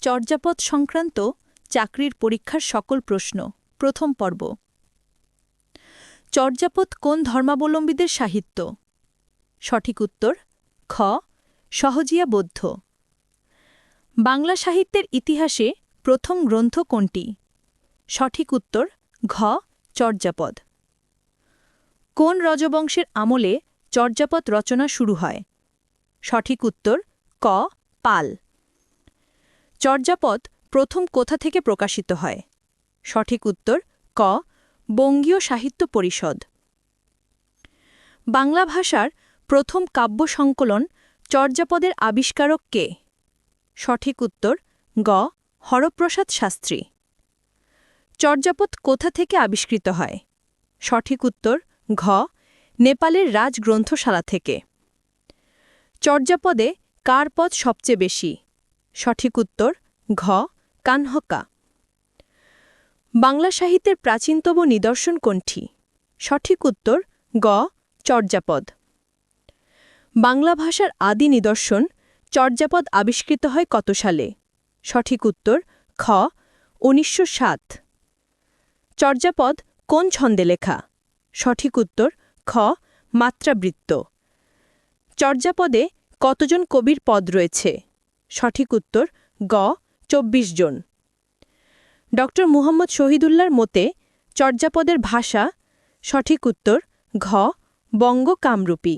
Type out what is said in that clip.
চর্যাপদ সংক্রান্ত চাকরির পরীক্ষার সকল প্রশ্ন। প্রথম পর্ব। চর্যাপদ কোন ধর্মাবলম্বীদের সাহিত্য? সঠিক উত্তর, খ, সহজিয়া বৌদ্ধ। বাংলা সাহিত্যের ইতিহাসে প্রথম গ্রন্থ কোনটি? সঠিক উত্তর, ঘ, চর্যাপদ। কোন রজবংশের আমলে চর্যাপদ রচনা শুরু হয়? সঠিক উত্তর, ক, পাল। চর্যাপদ প্রথম কোথা থেকে প্রকাশিত হয়? সঠিক উত্তর, ক, বঙ্গীয় সাহিত্য পরিষদ। বাংলা ভাষার প্রথম কাব্য সংকলন চর্যাপদের আবিষ্কারক কে? সঠিক উত্তর, গ, হরপ্রসাদ শাস্ত্রী। চর্যাপদ কোথা থেকে আবিষ্কৃত হয়? সঠিক উত্তর, ঘ, নেপালের রাজগ্রন্থশালা থেকে। চর্যাপদে কার পদ সবচেয়ে বেশি? সঠিক উত্তর, ঘ কানহকা বাংলা সাহিত্যের প্রাচীনতম নিদর্শন কোনটি? সঠিক উত্তর, গ, চর্যাপদ। বাংলা ভাষার আদি নিদর্শন, চর্যাপদ আবিষ্কৃত হয় কত সালে? সঠিক উত্তর, খ, উনিশশো সাত। চর্যাপদ কোন ছন্দে লেখা? সঠিক উত্তর, খ, মাত্রাবৃত্ত। চর্যাপদে কতজন কবির পদ রয়েছে? সঠিক উত্তর, গ, চব্বিশ জন। ড মুহম্মদ শহীদুল্লার মতে, চর্যাপদের ভাষা সঠিক উত্তর, ঘ বঙ্গ কামরূপী